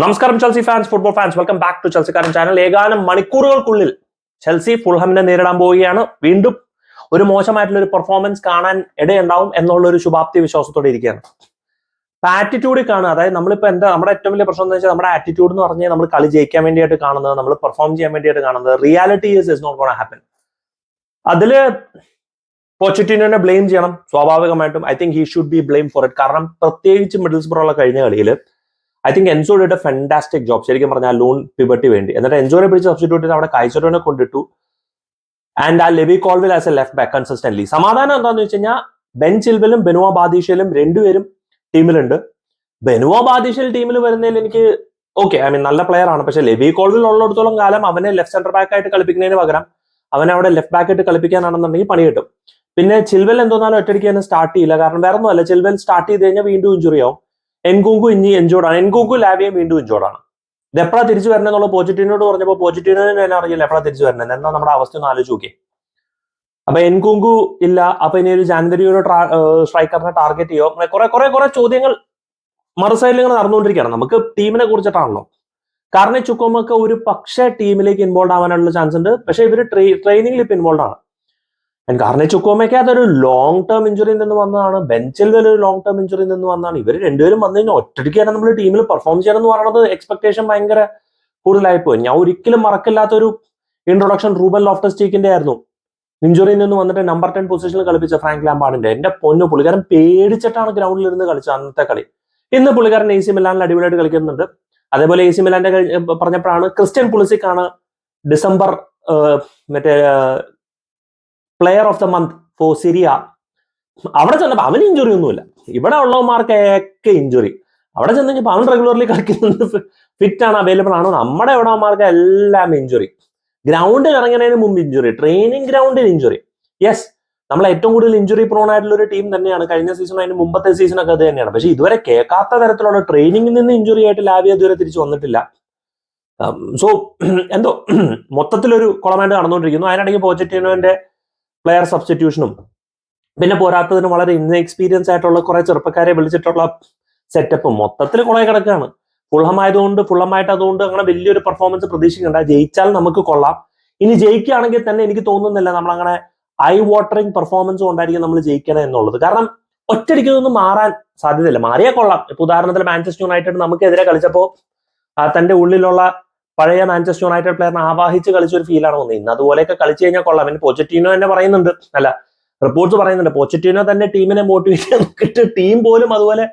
നമസ്കാരം Chelsea fans football fans welcome back to ചെൽസിക്കാരൻ channel ഏകാനം മണിക്കൂറുകൾക്കുള്ളിൽ ചെൽസി ഫുൾഹമിനെ നേരിടാൻ പോവുകയാണ്. വീണ്ടും ഒരു മോശമായിട്ടുള്ള ഒരു പെർഫോമൻസ് കാണാൻ ഇടയുണ്ടാവും എന്നുള്ള ഒരു ശുഭാപ്തി വിശ്വാസത്തോടെ ഇരിക്കുകയാണ്. ആറ്റിറ്റ്യൂഡിൽ കാണുക. അതായത് നമ്മളിപ്പോ എന്താ നമ്മുടെ ഏറ്റവും വലിയ പ്രശ്നം എന്ന് വെച്ചാൽ നമ്മുടെ ആറ്റിറ്റ്യൂഡ് എന്ന് പറഞ്ഞാൽ നമ്മൾ കളി ജയിക്കാൻ വേണ്ടിയിട്ട് കാണുന്നത് നമ്മൾ പെർഫോം ചെയ്യാൻ വേണ്ടിയിട്ട് കാണുന്നത് reality is is not gonna happen അതിൽ പോച്ചിറ്റീനോനെ ബ്ലെയിം ചെയ്യണം സ്വാഭാവികമായിട്ടും. I think he should be blame for it കാരണം പ്രത്യേകിച്ച് മിഡിൽസ് ഉള്ള കഴിഞ്ഞ കളിയിൽ I think Enzo did a fantastic job ശരിക്കും പറഞ്ഞാൽ ലോൺ പിബട്ടി വേണ്ടി. എന്നിട്ട് എൻസോനെ പിടിച്ച് ചെയ്ത് അവിടെ കൈസോനെ കൊണ്ടിട്ടു. ആൻഡ് ആ Levi Colwill as a left back consistently സമാധാനം എന്താണെന്ന് വെച്ച് കഴിഞ്ഞാൽ ബെൻ ചിൽവലും ബെനുവ ബാദിഷയിലും രണ്ടുപേരും ടീമിലുണ്ട്. ബെനുവ ബാദിഷയിൽ ടീമിൽ വരുന്നതിൽ എനിക്ക് ഓക്കെ ഐ മീൻ നല്ല പ്ലെയർ ആണ്. പക്ഷെ ലെവി കോൾവിൽ ഉള്ളിടത്തോളം കാലം അവനെ ലെഫ്റ്റ് സെന്റർ ബാക്ക് ആയിട്ട് കളിപ്പിക്കുന്നതിന് പകരം അവനെ അവിടെ ലെഫ്റ്റ് ബാക്ക് ആയിട്ട് കളിപ്പിക്കാനാണെന്നുണ്ടെങ്കിൽ പണി കിട്ടും പിന്നെ ചിൽവൽ എന്തോന്നാലും ഒറ്റയ്ക്ക് തന്നെ സ്റ്റാർട്ട് ചെയ്യില്ല. കാരണം വേറെ ഒന്നുമല്ല ചിൽവൽ സ്റ്റാർട്ട് ചെയ്ത് കഴിഞ്ഞാൽ വീണ്ടും ഇഞ്ചുറി ആവും. എൻകുങ്കു ഇനി എൻജോർഡാണ് എൻകുങ്കു ലാവിയും വീണ്ടും എൻജോർഡാണ് ഇത് എപ്പോഴാണ് തിരിച്ചു വരണം എന്നുള്ള പോച്ചിറ്റീനോട് പറഞ്ഞപ്പോൾ പോച്ചിറ്റീനോന് തന്നെ അറിയില്ല എപ്പോഴാണ് തിരിച്ചു വരണം? എന്നാ നമ്മുടെ അവസ്ഥ ഒന്ന് ആലോചിച്ച് നോക്കിയേ. അപ്പൊ എൻകുങ്കു ഇല്ല. അപ്പൊ ഇനി ഒരു ജാൻവരിയുടെ സ്ട്രൈക്കറിനെ ടാർഗറ്റ് ചെയ്യോ? കുറെ കുറെ കുറെ ചോദ്യങ്ങൾ മറുസൈഡിൽ ഇങ്ങനെ നടന്നുകൊണ്ടിരിക്കുകയാണ്. നമുക്ക് ടീമിനെ കുറിച്ചിട്ടാണല്ലോ. കാരണം ചുക്കോമൊക്കെ ഒരു പക്ഷേ ടീമിലേക്ക് ഇൻവോൾവ് ആവാനുള്ള ചാൻസ് ഉണ്ട്. പക്ഷേ ഇവർ ട്രെയിനിങ്ങിൽ ഇപ്പൊ ഇൻവോൾവ് ആണ്. കാരണം ചുക്കോമയ്ക്ക് അതൊരു ലോങ് ടേം ഇഞ്ചുറിയിൽ നിന്ന് വന്നതാണ്. ബെഞ്ചിൽ ഒരു ലോങ് ടേം ഇഞ്ചുറിയിൽ നിന്ന് വന്നതാണ്. ഇവർ രണ്ടുപേരും വന്നു കഴിഞ്ഞാൽ ഒറ്റയ്ക്ക് തന്നെ നമ്മൾ ടീമിൽ പെർഫോം ചെയ്യണം എന്ന് പറയുന്നത് എക്സ്പെക്ടേഷൻ ഭയങ്കര കൂടുതലായി പോയി. ഞാൻ ഒരിക്കലും മറക്കില്ലാത്ത ഒരു ഇൻട്രൊഡക്ഷൻ റൂബൻ ലോഫ്റ്റസ് ടീക്കിന്റെ ആയിരുന്നു ഇഞ്ചുറിയിൽ നിന്ന് വന്നിട്ട് നമ്പർ ടെൻ പൊസിഷനിൽ കളിപ്പിച്ച ഫ്രാങ്ക് ലാംബാർഡിന്റെ എന്റെ പൊന്നു പുള്ളിക്കാരൻ പേടിച്ചിട്ടാണ് ഗ്രൗണ്ടിൽ ഇരുന്ന് കളിച്ച അന്നത്തെ കളി. ഇന്ന് പുള്ളിക്കാരൻ എ സി മിലാനിൽ അടിപൊളിയായിട്ട് കളിക്കുന്നുണ്ട്. അതേപോലെ എ സി മിലാന്റെ പറഞ്ഞപ്പോഴാണ് ക്രിസ്ത്യൻ പുളിസിക്കാണ് ഡിസംബർ മറ്റേ player of the month for Serie അവിടെ ചെന്നപ്പോൾ അവന് ഇഞ്ചുറി ഒന്നുമില്ല. ഇവിടെ ഉള്ളവന്മാർക്കൊക്കെ ഇഞ്ചുറി അവിടെ ചെന്ന് കഴിഞ്ഞപ്പോൾ അവൻ റെഗുലർലി കളിക്കുന്നുണ്ട് ഫിറ്റ് ആണ് അവൈലബിൾ ആണ്. നമ്മുടെ ഇവിടെമാർക്ക് എല്ലാം ഇഞ്ചുറി ഗ്രൗണ്ടിൽ ഇറങ്ങുന്നതിന് മുമ്പ് ഇഞ്ചുറി ട്രെയിനിങ് ഗ്രൗണ്ടിൽ ഇഞ്ചുറി യെസ് നമ്മൾ ഏറ്റവും കൂടുതൽ ഇഞ്ചുറി പ്രോൺ ആയിട്ടുള്ള ഒരു ടീം തന്നെയാണ്. കഴിഞ്ഞ സീസൺ അതിന് മുമ്പത്തെ സീസൺ ഒക്കെ അത് തന്നെയാണ്. പക്ഷെ ഇതുവരെ കേൾക്കാത്ത തരത്തിലുള്ള ട്രെയിനിങ്ങിൽ നിന്ന് ഇഞ്ചുറി ആയിട്ട് ലാബിയ ഇതുവരെ തിരിച്ചു വന്നിട്ടില്ല. സോ എന്തോ മൊത്തത്തിലൊരു കുളമായിട്ട് നടന്നുകൊണ്ടിരിക്കുന്നു. അതിനിടയ്ക്ക് പോച്ചറ്റീനോന്റെ പ്ലെയർ സബ്സ്റ്റിറ്റ്യൂഷനും പിന്നെ പോരാത്തതിന് വളരെ ഇൻഎക്സ്പീരിയൻസ് ആയിട്ടുള്ള കുറെ ചെറുപ്പക്കാരെ വിളിച്ചിട്ടുള്ള സെറ്റപ്പ് മൊത്തത്തിൽ കുറെ കിടക്കാണ്. ഫുള്ളമായതുകൊണ്ട് ഫുള്ളമായിട്ട് അതുകൊണ്ട് അങ്ങനെ വലിയൊരു പെർഫോമൻസ് പ്രതീക്ഷിക്കണ്ട. ജയിച്ചാൽ നമുക്ക് കൊള്ളാം. ഇനി ജയിക്കുകയാണെങ്കിൽ തന്നെ എനിക്ക് തോന്നുന്നില്ല നമ്മൾ അങ്ങനെ ഐ വാട്ടറിങ് പെർഫോമൻസ് കൊണ്ടായിരിക്കും നമ്മൾ ജയിക്കണം എന്നുള്ളത്. കാരണം ഒറ്റയടിക്ക് ഇതൊന്നും മാറാൻ സാധ്യതയില്ല. മാറിയാൽ കൊള്ളാം. ഇപ്പൊ ഉദാഹരണത്തിൽ മാഞ്ചസ്റ്റർ യുണൈറ്റഡ് നമുക്കെതിരെ കളിച്ചപ്പോൾ തന്റെ ഉള്ളിലുള്ള പഴയ മാഞ്ചസ്റ്റർ യുണൈറ്റഡ് പ്ലെയറിനെ ആവാഹിച്ച് കളിച്ച ഒരു ഫീലാണ് വന്നത് ഇന്ന് അതുപോലെയൊക്കെ കളിച്ചു കഴിഞ്ഞാൽ കൊള്ളാം. പിന്നെ പോച്ചറ്റീനോ തന്നെ പറയുന്നുണ്ട്. അല്ല റിപ്പോർട്ട്സ് പറയുന്നുണ്ട്. പോച്ചറ്റീനോ തന്നെ ടീമിനെ മോട്ടിവേറ്റ് നോക്കിയിട്ട് ടീം പോലും അതുപോലെ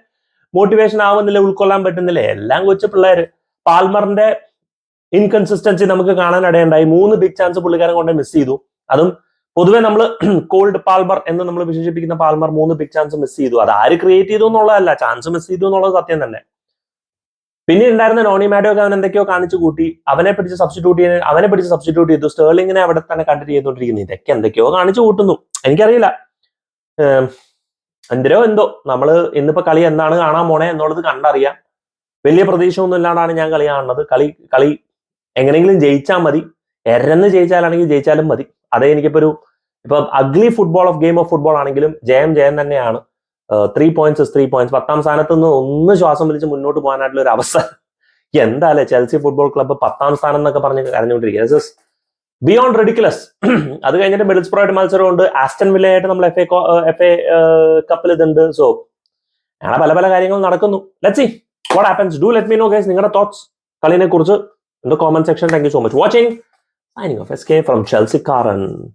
മോട്ടിവേഷൻ ആവുന്നില്ല ഉൾക്കൊള്ളാൻ പറ്റുന്നില്ല? എല്ലാം കൊച്ചു പിള്ളേർ പാൽമറിന്റെ ഇൻകൺസിസ്റ്റൻസി നമുക്ക് കാണാൻ ഇടയുണ്ടായി. മൂന്ന് ബിഗ് ചാൻസ് പുള്ളിക്കാരൻ കൊണ്ട് മിസ് ചെയ്തു. അതും പൊതുവെ നമ്മൾ കോൾഡ് പാൽമർ എന്ന് നമ്മൾ വിശേഷിപ്പിക്കുന്ന പാൽമർ മൂന്ന് ബിഗ് ചാൻസ് മിസ് ചെയ്തു. അത് ആര് ക്രിയേറ്റ് ചെയ്തു എന്നുള്ളതല്ല. ചാൻസ് മിസ് ചെയ്തു എന്നുള്ളത് സത്യം തന്നെ. പിന്നെ ഉണ്ടായിരുന്ന നോണി മാഡോ ഒക്കെ അവൻ എന്തൊക്കെയോ കാണിച്ചു കൂട്ടി അവനെ പിടിച്ച് സബ്സ്റ്റിറ്റ്യൂട്ട് ചെയ്ത് അവനെ പിടിച്ച് സബ്സ്റ്റിറ്റ്യൂട്ട് ചെയ്തു. സ്റ്റേർലിങ്ങിനെ അവിടെ തന്നെ കണ്ടിട്ട് ചെയ്തുകൊണ്ടിരിക്കുന്നു. ഇതൊക്കെ എന്തൊക്കെയോ കാണിച്ചു കൂട്ടുന്നു. എനിക്കറിയില്ല. എന്തരോ എന്തോ? നമ്മൾ ഇന്നിപ്പോ കളി എന്താണ് കാണാൻ പോണേ എന്നുള്ളത് കണ്ടറിയാം. വലിയ പ്രതീക്ഷയൊന്നും ഇല്ലാണ്ടാണ് ഞാൻ കളി കാണുന്നത്. കളി കളി എങ്ങനെയെങ്കിലും ജയിച്ചാൽ മതി. എരന്ന് ജയിച്ചാലാണെങ്കിൽ ജയിച്ചാലും മതി. അതേ എനിക്കിപ്പോ ഒരു ഇപ്പൊ ugly football of game of football ആണെങ്കിലും ജയം ജയം തന്നെയാണ്. ത്രീ പോയിന്റ്സ് ത്രീ പോയിന്റ്സ് പത്താം സ്ഥാനത്ത് നിന്ന് ഒന്ന് ശ്വാസം വലിച്ച് മുന്നോട്ട് പോകാനായിട്ടുള്ള ഒരു അവസ്ഥ എന്താല്ലേ ചെൽസി ഫുട്ബോൾ ക്ലബ്ബ് പത്താം സ്ഥാനം എന്നൊക്കെ പറഞ്ഞ് കരഞ്ഞുകൊണ്ടിരിക്കുക ബിയോണ്ട് റെഡിക്കുലസ് അത് കഴിഞ്ഞിട്ട് മിഡിൽസ്പ്രോ ആയിട്ട് മത്സരമുണ്ട്. ആസ്റ്റൺ വില്ലയായിട്ട് നമ്മൾ എഫ് എ എഫ് എ കപ്പിൽ ഇതുണ്ട്. സോ അങ്ങനെ പല പല കാര്യങ്ങളും നടക്കുന്നു. Let see what happens do let me know guys നിങ്ങളുടെ തോട്ട്സ് കളിനെ കുറിച്ച് in comment. Thank you so much for watching. Signing off, SK from Chelsea Karan.